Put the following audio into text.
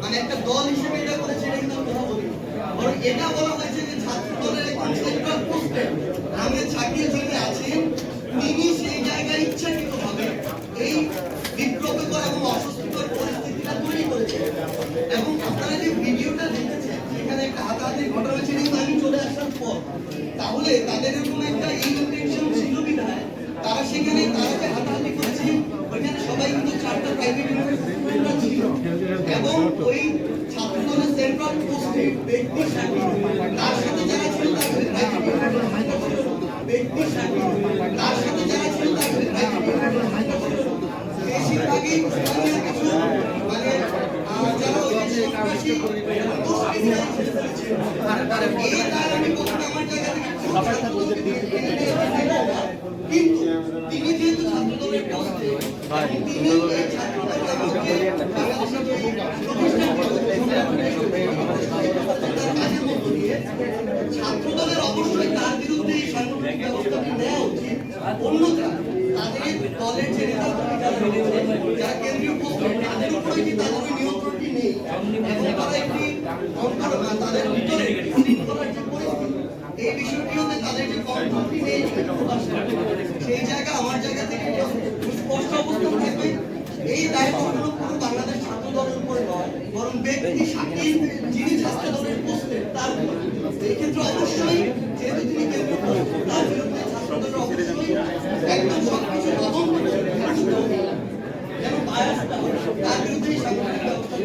মানে একটা দল হিসেবে এটা করেছে, এটা বলি। হয়েছে যে ছাত্রদলের একজন সেন্ট্রাল পোস্টে এই বিব্রতকর এবং অস্বস্তিকর পরিস্থিতিটা তৈরি করেছে এবং আপনারা যে ভিডিওটা দেখেছেন সেখানে একটা হাতাহাতির ঘটনা ছিল কিন্তু আমি চলে আসার পর তাহলে তাদের এরকম একটা এই ইন্টেনশন ছিল বিধায় তারা সেখানে তারা যে হাতাহাতি করেছে। ওইখানে সবাই কিন্তু চারটা প্রাইভেট ইউনিভার্সিটি ছিল। এবং ওই ছাত্রদলের সেন্ট্রাল পোস্টে ব্যক্তি সাথী তার সাথে যারা ছিল, তাদের প্রাইভেট ইউনিভার্সিটি ব্যক্তি সাথী তার সাথে যারা ছিল, তাদের প্রাইভেট ইউনিভার্সিটি বেশিরভাগই স্থানীয় কিছু মানে যারা ওই এই তার আমি কখনো আমার জায়গা থেকে কোনো ছাত্রদলকে এনে দেব না। কিন্তু তিনি যেহেতু ছাত্রদলের পোস্টে তিনি যে ছাত্রদলের অবশ্যই তার বিরুদ্ধে এই সাংগঠনিক ব্যবস্থাটি নেওয়া উচিত অন্যথা তাদের দলের যে যারা কেন্দ্রীয় পোস্টে তাদের উপরে কি তাদের ওই নিয়ন্ত্রণটি নেই এবং তারা একটি তাদের ভিতরে শৃঙ্খলার যে পরিস্থিতি এই বিষয়টি যে কন্ট্রোলটি নেই সেই জায়গা আমার জায়গা থেকে স্পষ্ট অবস্থান থাকবে এই দায় কখনো পুরো বাংলাদেশ ছাত্র দলের উপরে নয়, বরং ব্যক্তি শাকিল যিনি ছাত্র দলের পোস্টে তার এই ক্ষেত্রে অবশ্যই যেহেতু তিনি কেন্দ্রীয় তার বিরুদ্ধে ছাত্র দলের অবশ্যই একদম সবকিছু তদন্ত। যেন বায়াসটা তার বিরুদ্ধে সাংগঠনিক ব্যবস্থা।